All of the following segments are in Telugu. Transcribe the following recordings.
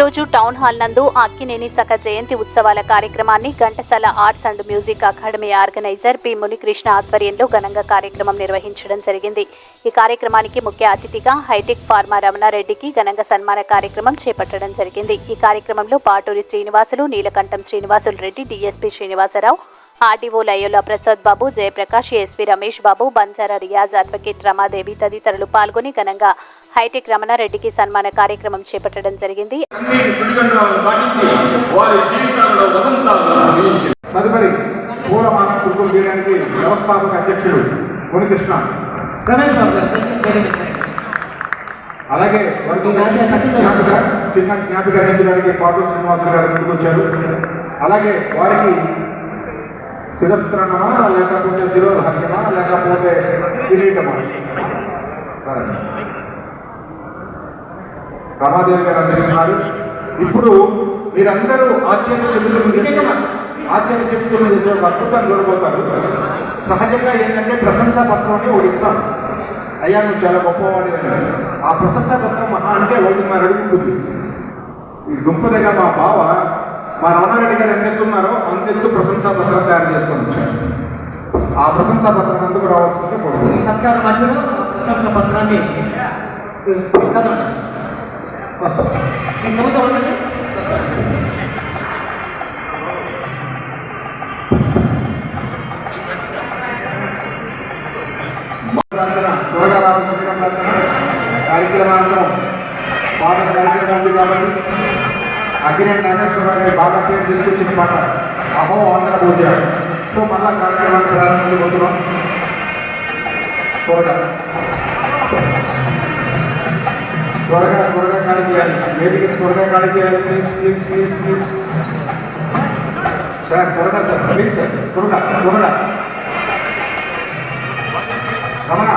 రోజు టౌన్ హాల్ నందు అక్కినేని సఖ జయంతి ఉత్సవాల కార్యక్రమాన్ని Ghantasala arts and music academy organiser P Munikrishna ఆధ్వర్యంలో ఘనంగా కార్యక్రమం నిర్వహించడం జరిగింది. ఈ కార్యక్రమానికి ముఖ్య అతిథిగా హైటెక్ ఫార్మా రమణారెడ్డికి ఘనంగా సన్మాన కార్యక్రమం చేపట్టడం జరిగింది. ఈ కార్యక్రమంలో Paturi Srinivasulu Neelakantam Srinivasulu Reddy DSP Srinivasarao RDO Loyola Prasad Babu Jayaprakash SP Ramesh Babu Banjara Riyaz advocate Ramadevi తదితరులు పాల్గొని ఘనంగా హైటెక్ రమణారెడ్డికి సన్మాన కార్యక్రమం చేపట్టడం జరిగింది. తదుపరి పూలమాల వ్యవస్థాపక అధ్యక్షుడు మునికృష్ణ. రమేష్ బాబు. అలాగే వారికి జ్ఞాపిక చిన్న జ్ఞాపిక అందించడానికి పాటు శ్రీనివాసులు గారు ముందుకు వచ్చారు. అలాగే వారికి తిరస్కరణమా లేకపోతే తిరోధర్యమా లేకపోతే కిరీటమా? రమాదేవి గారు అందిస్తున్నారు. ఇప్పుడు మీరందరూ ఆశ్చర్య చెబుతున్న ఆశ్చర్య చెబుతున్న చేసే అద్భుతం చూడబోతారు. సహజంగా ఏంటంటే ప్రశంసా పత్రాన్ని ఓడిస్తాం అయ్యా నువ్వు చాలా గొప్పవాడి ఆ ప్రశంసా పత్రం మహా అంటే ఒకటిన్నర అడుగుతుంది. ఈ గుంపదగా మా బావ. మా రమణారెడ్డి గారు ఎంతెత్తున్నారో అంతెత్తు ప్రశంసా పత్రం తయారు చేసుకొని వచ్చారు. ఆ ప్రశంసా పత్రం ఎందుకు రావాల్సిందే ఈ సత్కార మధ్యలో ప్రశంస పత్రాన్ని చదవండి నేను చదువుతూ ఉండండి త్వరగా కార్యక్రమాంతరం పాట కార్యక్రమం ఉంది కాబట్టి అగ్గిరెడ్డి నాగేశ్వరరావు గారి బాగా పేరు తీసుకొచ్చిన పాట అహో ఆంధ్ర పూజ తో మళ్ళా కార్యక్రమాన్ని ప్రారంభించబోతున్నాం త్వరగా త్వరగా త్వరగా ఖాళీ చేయాలి వేదిక త్వరగా ఖాళీ చేయాలి please please please please sir త్వరగా సార్ ప్లీజ్ సార్ త్వరగా త్వరగా రమణ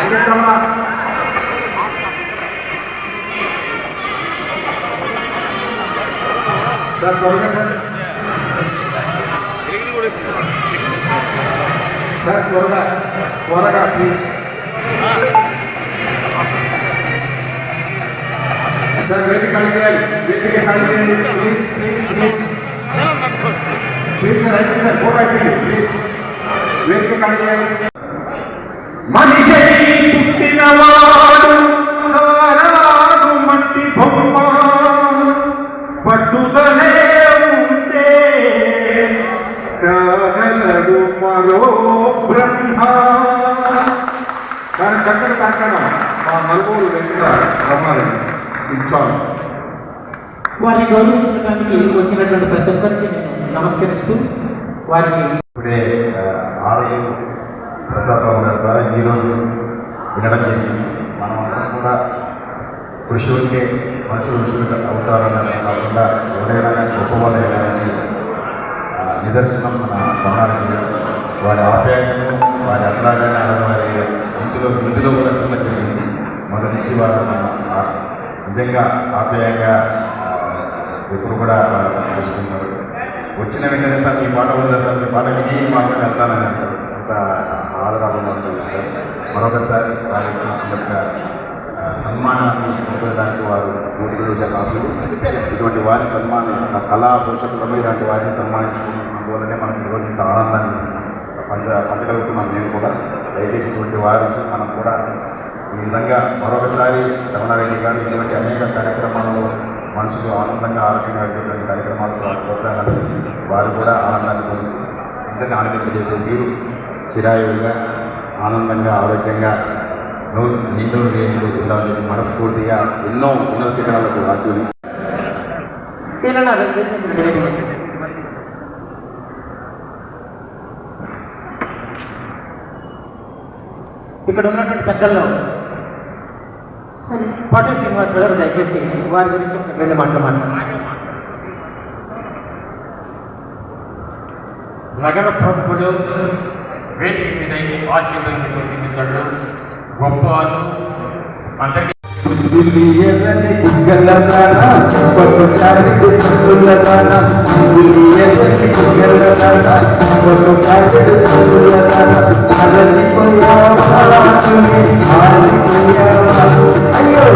వెంకటరమణ వెంకటరమణ సార్ త్వరగా సార్ సార్ త్వరగా త్వరగా ప్లీజ్ సార్ వేదిక ఖాళీ చేయాలి వేదిక ఖాళీ చేయండి please please please please sir అయిపోయింది సార్ ఫోటో అయిపోయింది ప్లీజ్ వేదిక ఖాళీ చేయాలి మనిషి పుట్టినవాడు మరో బ్రహ్మ. కానీ చక్కటి కార్యక్రమం మా నలుగురు వెంకట రమ్మారెడ్డి వారిని గౌరవించడానికి వచ్చినటువంటి ప్రతి ఒక్కరికి నేను నమస్కరిస్తూ వారికి ఇప్పుడే ఆలయం ప్రసాద్ ద్వారా ఈరోజు వినడం జరిగింది. మనం అందరం కూడా కృషి ఉంటే మనుషులు ఋషులు అవుతారని కాకుండా ఎవరైనా కానీ గొప్పవాళ్ళు నిదర్శనం మన భవనానికి వారి ఆప్యాయతను వారి అట్లాగానే వారి ఇంటిలో ఇంటిలో కూడా చిన్న జరిగింది. మొదటి నుంచి వారు నిజంగా ఆప్యాయంగా ఎప్పుడు కూడా వారు చూసుకున్నారు వచ్చిన వెంటనే సార్ మీ పాట ఉందా సార్? మీ పాట విని మాకు వెళ్తానని అంటారు. అంత ఆదరాలను అనుభవిస్తారు మరొకసారి వారికి యొక్క సన్మానాన్ని పొందడానికి వారు పూర్తి కాదు ఇటువంటి వారి సన్మానం కళా పోషకులను ఇలాంటి వారిని సన్మానించుకున్నందువల్లనే మనకు ఈరోజు ఇంత ఆనందాన్ని పంచ పంచగలుగుతున్నాను నేను కూడా. దయచేసినటువంటి వారికి మనం కూడా ఈ విధంగా మరొకసారి రమణారెడ్డి గారు ఇటువంటి అనేక కార్యక్రమాల్లో మనుషులు ఆనందంగా ఆరోగ్యంగా అడిగేటువంటి కార్యక్రమాలు ప్రోత్సాహాలు వారు కూడా ఆనందాన్ని పొంది అందరినీ ఆనందింపజేసే మీరు చిరాయువుగా ఆనందంగా ఆరోగ్యంగా నూరు నిండు నీళ్ళు ఉండాలని మనస్ఫూర్తిగా ఎన్నో ఉన్నత శిఖరాలకు ఆశీర్వదించి సీనన్న దయచేసి వేదిక మీద. ఇక్కడ ఉన్నటువంటి పెద్దల్లో పాటి శ్రీనివాస్ గారు దయచేసి వారి గురించి ఒక రెండు మాటలు మాట్లాడారు నగర ప్రముఖులు వేదిక మీద ఆశీర్వదించినటువంటి మిత్రులు గొప్పవారు అందరికీ ఢిల్లీ ఎర్రని బుగ్గల దాన పట్టు చారిటి పట్టుల దాన ఢిల్లీ అయ్యో!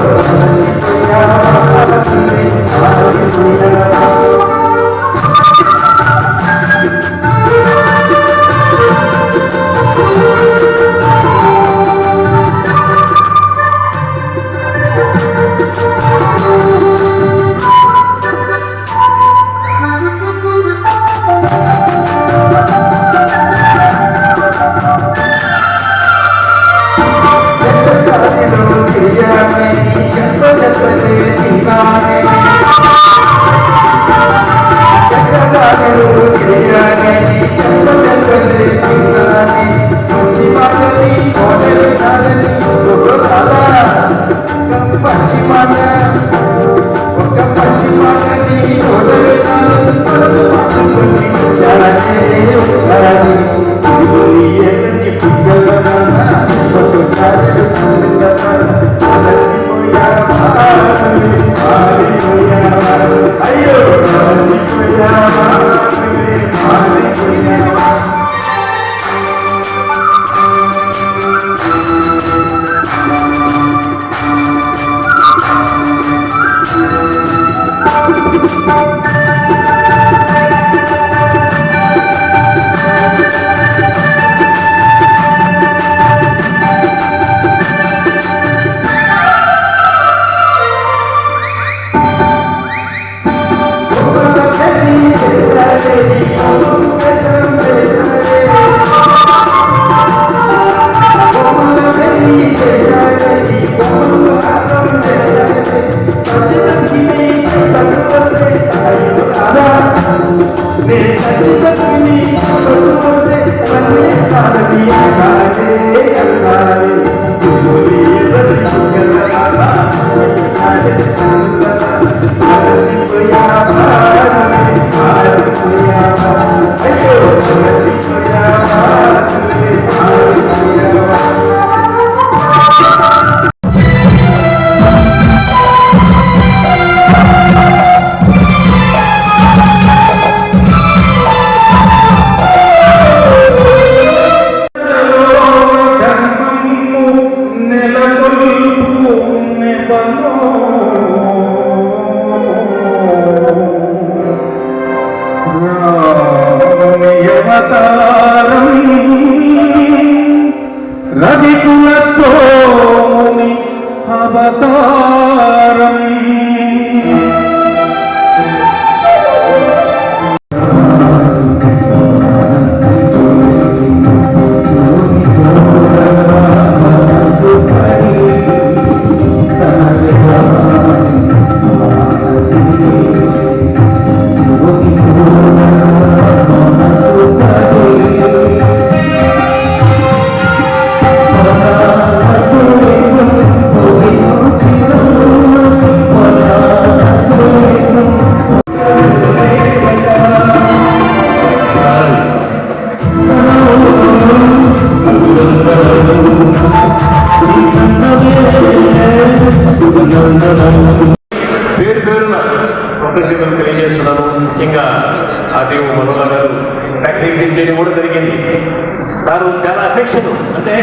సారు చాలా అఫెక్షన్ అంటే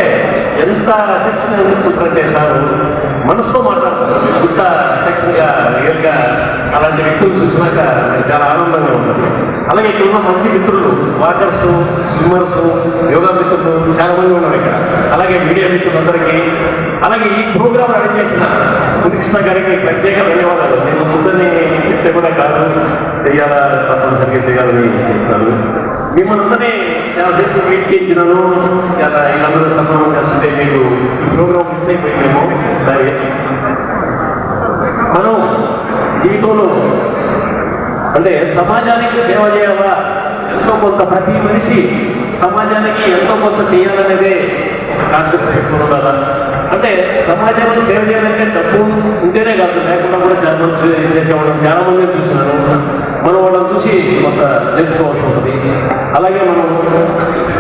ఎంత అఫెక్షన్ చెప్తుంటారంటే సారు మనసుతో మాట్లాడతారు ఇంత అఫెక్షన్గా రియల్గా అలాంటి వ్యక్తులు చూసినాక నాకు చాలా ఆనందంగా ఉంటుంది అలాగే ఇక్కడ ఉన్న మంచి మిత్రులు వాకర్స్ స్విమ్మర్స్ యోగా మిత్రులు చాలా మంది ఉన్నారు ఇక్కడ. అలాగే మీడియా మిత్రులందరికీ అలాగే ఈ ప్రోగ్రామ్ అరేంజ్ చేసిన కృష్ణ గారికి ప్రత్యేక ధన్యవాదాలు. నేను ముందని చెప్తే కూడా కాదు చేయాలా తప్పనిసరిగా చేయాలని చేస్తాను. మిమ్మల్ని అందరినీ చాలాసేపు వెయిట్ చేయించినాను చాలా వీళ్ళందరూ సంబంధం చేస్తుంటే మీకు ఈ ప్రోగ్రామ్ మిస్ అయిపోయిందేమో సరే మనం జీవితంలో అంటే సమాజానికి సేవ చేయాలా ఎంతో కొంత ప్రతి మనిషి సమాజానికి ఎంతో కొంత చేయాలనేదే కాన్సెప్ట్ ఎక్కువ ఉండాలా అంటే సమాజానికి సేవ చేయాలంటే డబ్బు ఉంటేనే కాదు లేకుండా కూడా చాలా మంది చేసేవాళ్ళం చాలా మందిని చూసినాను మనం వాళ్ళని చూసి కొంత నేర్చుకోవాల్సి ఉంటుంది. అలాగే మనం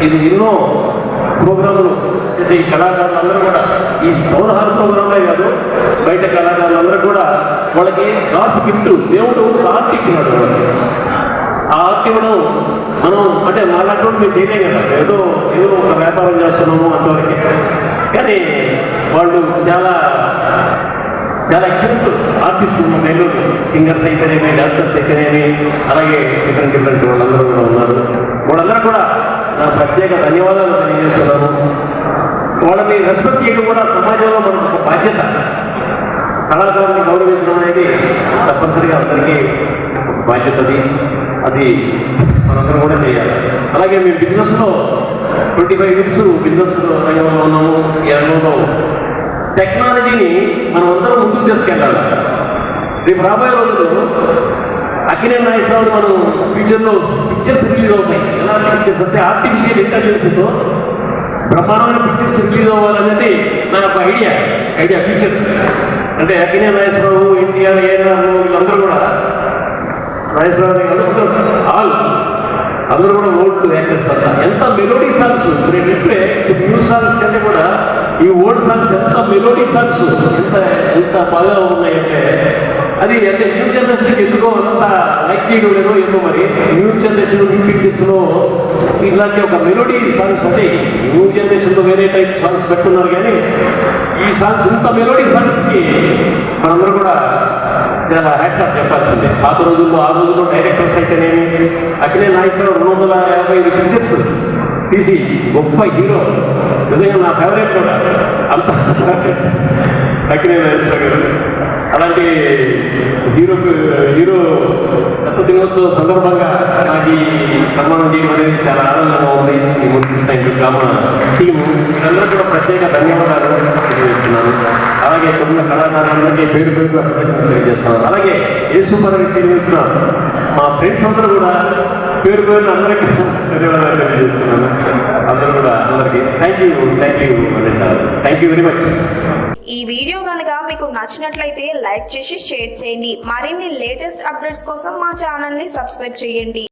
ఇది ఎన్నో ప్రోగ్రాములు చేసే ఈ కళాకారులందరూ కూడా ఈ పౌరహార ప్రోగ్రాంలే కాదు బయట కళాకారులందరూ కూడా వాళ్ళకి గాడ్స్ గిఫ్ట్ దేవుడు ఒక ఆర్ట్ ఇచ్చినాడు వాళ్ళకి. ఆ ఆర్ట్ ఇవ్వడం మనం అంటే మాలాంటి మేము చేయలేం కదా. ఏదో ఏదో ఒక వ్యాపారం చేస్తున్నాము అంతవరకు. కానీ వాళ్ళు చాలా చాలా ఎక్సలెంట్ ఆర్టిస్టులు ఉన్న నెల్లూరు సింగర్స్ అయితేనేమి డాన్సర్స్ అయితేనేమి అలాగే డిఫరెంట్ డిఫరెంట్ వాళ్ళందరూ కూడా ఉన్నారు. వాళ్ళందరూ కూడా నా ప్రత్యేక ధన్యవాదాలు తెలియజేస్తున్నాను. వాళ్ళని రెస్పెక్ట్ చేయడం కూడా సమాజంలో మనకు ఒక బాధ్యత. కళాకారుని గౌరవించడం అనేది తప్పనిసరిగా అందరికీ బాధ్యత అది. అది మనందరం కూడా చేయాలి. అలాగే మేము బిజినెస్లో ట్వంటీ ఫైవ్ ఇయర్స్ బిజినెస్ రంగంలో ఉన్నాము. ఈ రంగంలో టెక్నాలజీని మనం అందరం ముందుకు తీసుకెళ్ళాలి. రేపు రాబోయే రోజుల్లో అక్కినే నాగేశ్వరరావు మనం ఫ్యూచర్లో పిక్చర్స్ రిలీజ్ అవుతాయి ఎలాంటి పిక్చర్స్ అంటే ఆర్టిఫిషియల్ ఇంటెలిజెన్స్తో బ్రహ్మాండమైన పిక్చర్స్ రిలీజ్ అవ్వాలనేది నా యొక్క ఐడియా ఐడియా ఫ్యూచర్ అంటే అక్కినే నాగేశ్వరరావు ఇండియా ఏఆర్ వీళ్ళందరూ కూడా నాగేశ్వరరావు ఆల్. అందరూ కూడా ఓల్డ్ యాక్టర్స్ అంతా ఎంత మెలోడీ సాంగ్స్? నేను ఇప్పుడే న్యూ సాంగ్స్ కంటే కూడా ఈ ఓల్డ్ సాంగ్స్ ఎంత మెలోడీ సాంగ్స్? ఎంత ఎంత బాగా ఉన్నాయంటే అది అంటే న్యూ జనరేషన్కి ఎందుకో అంత లైక్ చేయడం లేదో ఏమో మరి న్యూ జనరేషన్ న్యూ పిక్చర్స్లో ఇలాంటి ఒక మెలోడీ సాంగ్స్ అంటే న్యూ జనరేషన్లో వేరే టైప్ సాంగ్స్ పెట్టున్నారు కానీ ఈ సాంగ్స్ ఇంత మెలోడీ సాంగ్స్కి మనందరూ కూడా చాలా హ్యాట్సాప్ చెప్పాల్సిందే. పాత రోజుల్లో ఆ రోజుల్లో డైరెక్టర్స్ అయితేనేమి అఖిలే నాగేశ్వరరావు రెండు వందల యాభై ఐదు పిక్చర్స్ తీసి గొప్ప హీరో. నిజంగా నా ఫేవరెట్ కూడా. అంత అఖిలే నాగేశ్వరరావు గారు అలాంటి హీరో హీరో శత దినోత్సవ సందర్భంగా నాకు ఈ సన్మానం చేయడం అనేది చాలా ఆనందంగా ఉంది. ఈ మున్కృష్ణ ఇంటి గ్రామ టీము వీళ్ళందరూ కూడా ప్రత్యేక ధన్యవాదాలు తెలియజేస్తున్నాను. అలాగే కొన్ని కళాకారులందరికీ పేరు పేరు తెలియజేస్తున్నాను. అలాగే ఏ సూపర్ వచ్చిన మా ఫ్రెండ్స్ అందరూ కూడా పేరు పేరు అందరికీ ధన్యవాదాలు తెలియజేస్తున్నాను. అందరూ కూడా అందరికీ thank you thank you thank you very much ఈ వీడియో కనుక మీకు నచ్చినట్లయితే లైక్ చేసి షేర్ చేయండి. మరిన్ని లేటెస్ట్ అప్డేట్స్ కోసం మా ఛానల్ని సబ్స్క్రైబ్ చేయండి.